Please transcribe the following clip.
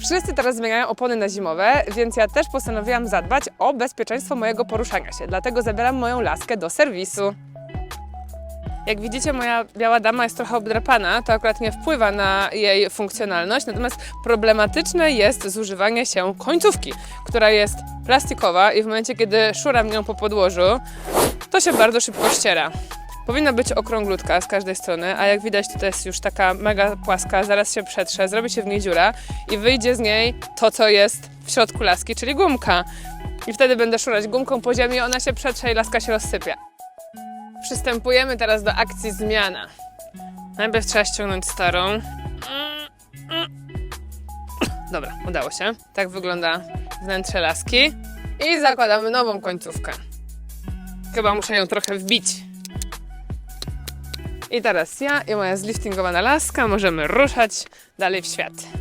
Wszyscy teraz zmieniają opony na zimowe, więc ja też postanowiłam zadbać o bezpieczeństwo mojego poruszania się. Dlatego zabieram moją laskę do serwisu. Jak widzicie, moja biała dama jest trochę obdrapana, to akurat nie wpływa na jej funkcjonalność, natomiast problematyczne jest zużywanie się końcówki, która jest plastikowa i w momencie, kiedy szuram nią po podłożu, to się bardzo szybko ściera. Powinna być okrąglutka z każdej strony, a jak widać tutaj jest już taka mega płaska, zaraz się przetrze, zrobi się w niej dziura i wyjdzie z niej to, co jest w środku laski, czyli gumka. I wtedy będę szurać gumką po ziemi, ona się przetrze i laska się rozsypie. Przystępujemy teraz do akcji zmiana. Najpierw trzeba ściągnąć starą. Dobra, udało się. Tak wygląda wnętrze laski. I zakładamy nową końcówkę. Chyba muszę ją trochę wbić. I teraz ja i moja zliftingowana laska możemy ruszać dalej w świat.